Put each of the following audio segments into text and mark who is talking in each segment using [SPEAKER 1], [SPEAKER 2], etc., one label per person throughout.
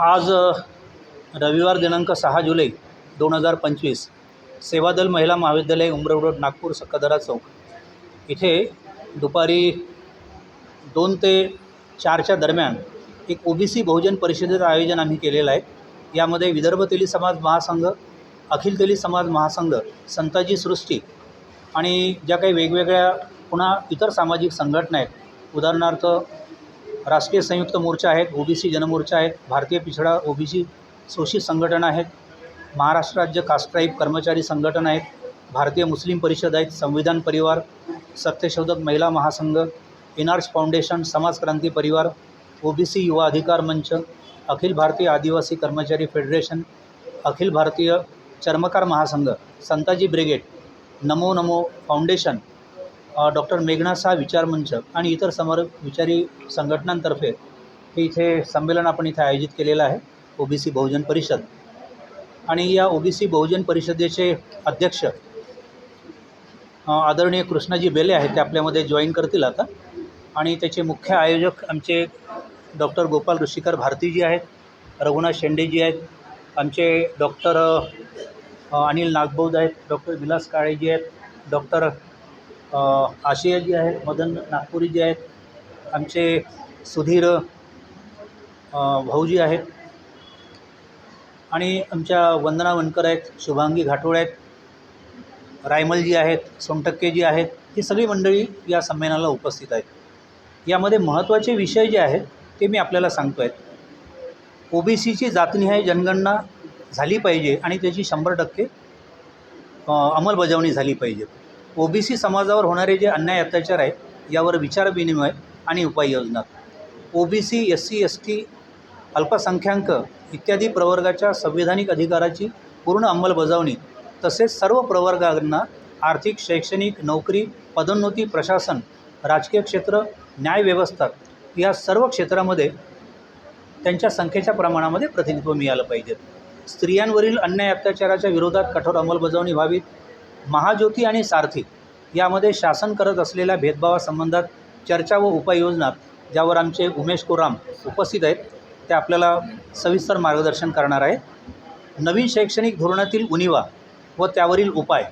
[SPEAKER 1] आज रविवार दिनांक सहा जुलै दोन हजार पंचवीस सेवादल महिला महाविद्यालय उमरव रोड नागपूर सक्कादरा चौक. इथे दुपारी दोन ते चारच्या दरम्यान एक ओ बी सी बहुजन परिषदेचं आयोजन आम्ही केलेलं आहे. यामध्ये विदर्भ तेली समाज महासंघ अखिल तेली समाज महासंघ संताजी सृष्टी आणि ज्या काही वेगवेगळ्या पुन्हा इतर सामाजिक संघटना आहेत उदाहरणार्थ राष्ट्रीय संयुक्त मोर्चा आहेत, ओबीसी जनमोर्चा आहेत, भारतीय पिछडा ओबीसी शोषित संघटना आहेत, महाराष्ट्र राज्य कास्ट्राईब कर्मचारी संघटना आहेत, भारतीय मुस्लिम परिषद आहेत, संविधान परिवार, सत्यशोधक महिला महासंघ, इनार्स फाउंडेशन, समाज क्रांती परिवार, ओबीसी युवा अधिकार मंच, अखिल भारतीय आदिवासी कर्मचारी federation, Akhil Bharatiya Charmakar Mahasangh, Santaji brigade, Namo Namo foundation doctor मेघना सा विचार मंच आणि इतर समर विचारी संघटनांतर्फे हे इथे संमेलन आपण इथे आयोजित केलेलं आहे ओ बी सी बहुजन परिषद. आणि या ओ बी सी बहुजन परिषदेचे अध्यक्ष आदरणीय कृष्णाजी बेले आहेत ते आपल्यामध्ये जॉईन करतील आता. आणि त्याचे मुख्य आयोजक आमचे डॉक्टर गोपाल ऋषिकर भारतीजी आहेत रघुनाथ शेंडेजी आहेत आमचे डॉक्टर अनिल नागबौद आहेत डॉक्टर विलास काळेजी आहेत डॉक्टर आशिया जी आहेत मदन नागपुरी जी आहेत आमचे सुधीर भाऊजी आहेत आणि आमच्या वंदना वनकर आहेत शुभांगी घाटोळ आहेत रायमलजी आहेत सोनटक्केजी आहेत ही सगळी मंडळी या संमेलनाला उपस्थित आहेत. यामध्ये महत्त्वाचे विषय जे आहेत ते मी आपल्याला सांगतो आहेत ओ बी सीची जातनिहाय जनगणना झाली पाहिजे आणि त्याची शंभर टक्के अंमलबजावणी झाली पाहिजे. ओ बी सी समाजावर होणारे जे अन्याय अत्याचार आहेत यावर विचारविनिमय आणि उपाययोजना. O B C S C S T अल्पसंख्याक इत्यादी प्रवर्गाच्या संविधानिक अधिकाराची पूर्ण अंमलबजावणी तसेच सर्व प्रवर्गांना आर्थिक शैक्षणिक नोकरी पदोन्नती प्रशासन राजकीय क्षेत्र न्यायव्यवस्था या सर्व क्षेत्रामध्ये त्यांच्या संख्येच्या प्रमाणामध्ये प्रतिनिधित्व मिळालं पाहिजे. स्त्रियांवरील अन्याय अत्याचाराच्या विरोधात कठोर अंमलबजावणी व्हावी महाज्योती आणि सारथी यामध्ये शासन करत असलेल्या भेदभावासंबंधात चर्चा व उपाययोजना ज्यावर आमचे उमेश कोराम उपस्थित आहेत ते आपल्याला सविस्तर मार्गदर्शन करणार आहेत. नवीन शैक्षणिक धोरणातील उणिवा व त्यावरील उपाय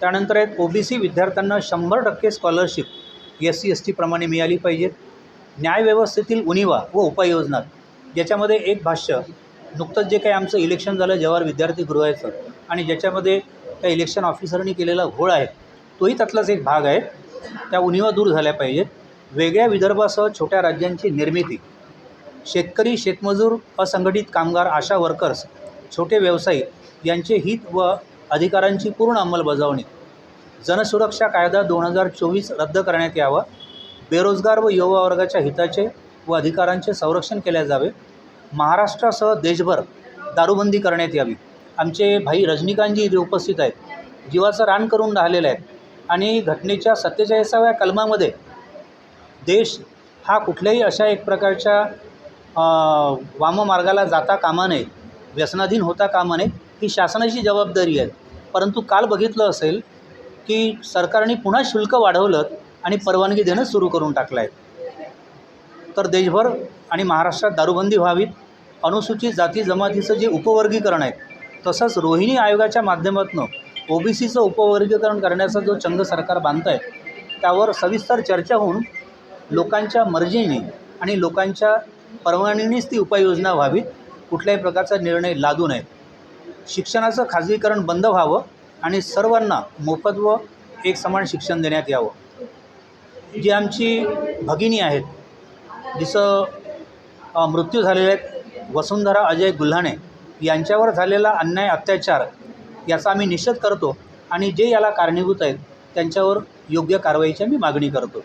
[SPEAKER 1] त्यानंतर आहेत ओ बी सी विद्यार्थ्यांना शंभर टक्के स्कॉलरशिप एस सी एस टीप्रमाणे मिळाली पाहिजेत. न्यायव्यवस्थेतील उनिवा व उपाययोजना ज्याच्यामध्ये एक भाष्य नुकतंच जे काही आमचं इलेक्शन झालं जवाहर विद्यार्थी गृहाचं आणि ज्याच्यामध्ये त्या इलेक्शन ऑफिसरनी केलेला घोळ आहे तोही त्यातलाच एक भाग आहे. त्या उणिवा दूर झाल्या पाहिजेत. वेगळ्या विदर्भासह छोट्या राज्यांची निर्मिती. शेतकरी शेतमजूर असंघटित कामगार आशा वर्कर्स छोटे व्यावसायिक यांचे हित व अधिकारांची पूर्ण अंमलबजावणी. जनसुरक्षा कायदा दोन हजार चोवीस रद्द करण्यात यावा. बेरोजगार व युवा वर्गाच्या हिताचे व अधिकारांचे संरक्षण केले जावे. महाराष्ट्रासह देशभर दारूबंदी करण्यात यावी. आमचे भाई रजनीकांतजी इथे उपस्थित आहेत. जीवाचं रान करून राहिलेले आहेत. आणि घटनेच्या सत्तेचाळीसाव्या कलमामध्ये देश हा कुठल्याही अशा एक प्रकारच्या वाममार्गाला जाता कामा नये व्यसनाधीन होता कामा नये ही शासनाची जबाबदारी आहे. परंतु काल बघितलं असेल की सरकारने पुन्हा शुल्क वाढवलं आणि परवानगी देणं सुरू करून टाकलं आहे. तर देशभर आणि महाराष्ट्रात दारूबंदी व्हावीत अनुसूचित जाती जमातीचं जे उपवर्गीकरण आहे तसंच रोहिणी आयोगाच्या माध्यमातून ओ बी सीचं उपवर्गीकरण करण्याचा जो चंग सरकार बांधत आहे त्यावर सविस्तर चर्चा होऊन लोकांच्या मर्जीने आणि लोकांच्या परवानगीनेच ती उपाययोजना व्हावीत कुठल्याही प्रकारचा निर्णय लादू नये. शिक्षणाचं खाजगीकरण बंद व्हावं आणि सर्वांना मोफत व एक समान शिक्षण देण्यात यावं. जी आमची भगिनी आहेत जिचं मृत्यू झालेले आहेत वसुंधरा अजय गुल्हाणे यांच्यावर झालेला अन्याय अत्याचार याचा आम्ही निषेध करतो आणि जे याला कारणीभूत आहेत त्यांच्यावर योग्य कारवाईची आम्ही मागणी करतो.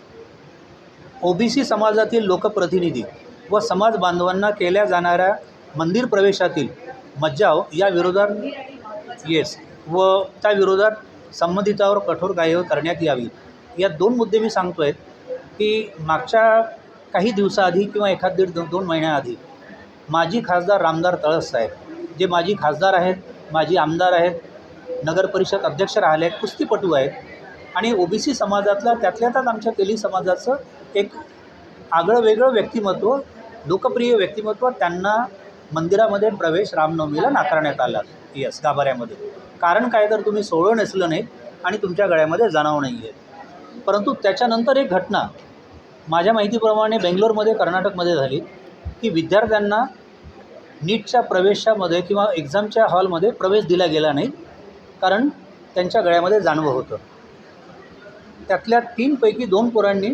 [SPEAKER 1] ओ बी सी समाजातील लोकप्रतिनिधी व समाज बांधवांना केल्या जाणाऱ्या मंदिर प्रवेशातील मज्जाव या विरोधात येस व त्या विरोधात संबंधितावर कठोर कार्यवाही करण्यात यावी. या दोन मुद्दे मी सांगतो आहेत की मागच्या काही दिवसाआधी किंवा एखाद दीड दोन दोन महिन्याआधी माजी खासदार रामदार तळस साहेब जे माजी खासदार आहेत माजी आमदार आहेत नगरपरिषद अध्यक्ष राहिले आहेत कुस्तीपटू आहेत आणि ओ बी सी समाजातल्या त्यातल्या त्यात आमच्या तेली समाजाचं एक आगळं वेगळं व्यक्तिमत्व लोकप्रिय व्यक्तिमत्व त्यांना मंदिरामध्ये प्रवेश रामनवमीला नाकारण्यात आला. यस गाभाऱ्यामध्ये. कारण काय तर तुम्ही सोळं नेसलं नाही आणि तुमच्या गळ्यामध्ये जाणव नाही आहे परंतु त्याच्यानंतर एक घटना माझ्या माहितीप्रमाणे बेंगलोरमध्ये कर्नाटकमध्ये झाली की विद्यार्थ्यांना नीटच्या प्रवेशामध्ये किंवा एक्झामच्या हॉलमध्ये प्रवेश दिला गेला नाही कारण त्यांच्या गळ्यामध्ये जाणवं होतं. त्यातल्या तीनपैकी दोन पोरांनी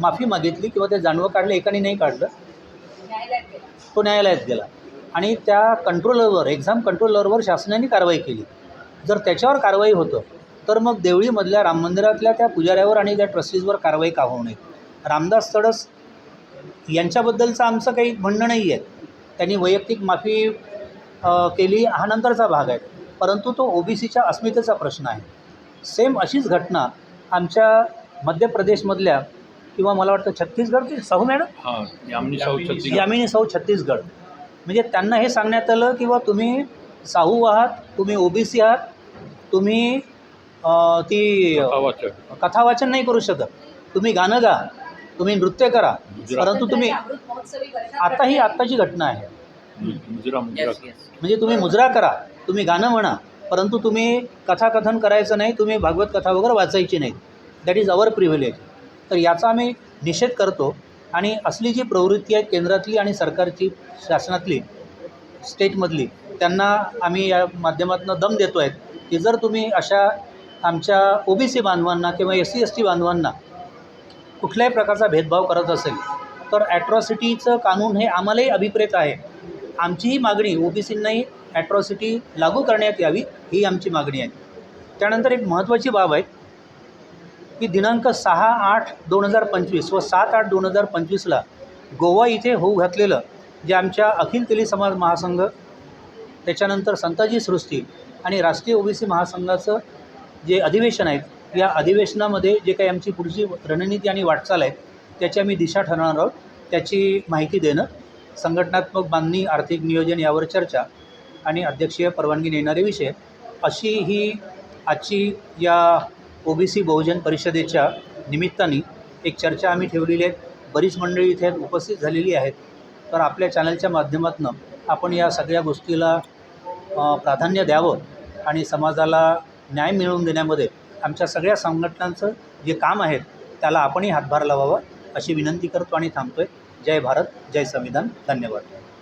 [SPEAKER 1] माफी मागितली किंवा ते जानवं काढलं एकाने नाही काढलं. तो न्यायालयात गेला. आणि त्या कंट्रोलरवर एक्झाम कंट्रोलरवर शासनाने कारवाई केली. जर त्याच्यावर कारवाई होतं तर मग देवळीमधल्या राम मंदिरातल्या त्या पुजाऱ्यावर आणि त्या ट्रस्टीजवर कारवाई का होऊ नये? रामदास तडस यांच्याबद्दलचं आमचं काही म्हणणं नाही आहे त्यांनी वैयक्तिक माफी केली हा नंतरचा भाग आहे. परंतु तो ओ बी सीच्या अस्मितेचा प्रश्न आहे. सेम अशीच घटना आमच्या मध्य प्रदेशमधल्या किंवा मला वाटतं छत्तीसगड की साहू मॅडम?
[SPEAKER 2] हाँ यामिनी साहू
[SPEAKER 1] छत्तीसगड. म्हणजे त्यांना हे सांगण्यात आलं की बा तुम्ही साहू आहात तुम्ही ओ बी सी आहात तुम्ही ती कथावाचन नाही करू शकत. तुम्ही गाणं गा. तुम्ही नृत्य करा परंतु तुम्ही आता ही आत्ताची घटना आहे.
[SPEAKER 2] मुजरा मुजरा
[SPEAKER 1] म्हणजे तुम्ही मुजरा करा तुम्ही गाणं म्हणा परंतु तुम्ही कथाकथन करायचं नाही तुम्ही भागवत कथा वगैरे वाचायची नाही. दॅट इज अवर प्रिव्हिलेज तर याचा आम्ही निषेध करतो आणि असली जी प्रवृत्ती आहे केंद्रातली आणि सरकारची शासनातली स्टेटमधली त्यांना आम्ही या माध्यमातून दम देतो आहे की जर तुम्ही अशा आमच्या ओ बी सी बांधवांना किंवा एस सी एस टी बांधवांना कुठल्याही प्रकारचा भेदभाव करत असेल तर ॲट्रॉसिटीचं कानून हे आम्हालाही अभिप्रेत आहे. आमचीही मागणी ओ बी सींनाही ॲट्रॉसिटी लागू करण्यात यावी ही आमची मागणी आहे. त्यानंतर एक महत्त्वाची बाब आहे की दिनांक सहा आठ दोन हजार पंचवीस व सात आठ दोन हजार पंचवीसला गोवा इथे होऊ घातलेलं जे आमच्या अखिल तेली समाज महासंघ त्याच्यानंतर संताजी सृष्टी आणि राष्ट्रीय ओबीसी महासंघाचं जे अधिवेशन आहेत या अधिवेशनामध्ये जे काही आमची पुढची रणनीती आणि वाटचाल आहे त्याची आम्ही दिशा ठरवणार आहोत. त्याची माहिती देणं संघटनात्मक बांधणी आर्थिक नियोजन यावर चर्चा आणि अध्यक्षीय परवानगी नेणारे विषय अशी ही आजची या ओ बी सी बहुजन परिषदेच्या निमित्ताने एक चर्चा आम्ही ठेवलेली आहे. बरीच मंडळी इथे उपस्थित झालेली आहेत. तर आपल्या चॅनलच्या माध्यमातून आपण या सगळ्या गोष्टीला प्राधान्य द्यावं आणि समाजाला न्याय मिळवून देण्यामध्ये आमच्या सगळ्या संघटनांचं जे काम आहे त्याला आपणही हातभार लावावा अशी विनंती करतो आणि थांबतोय. जय भारत जय संविधान. धन्यवाद.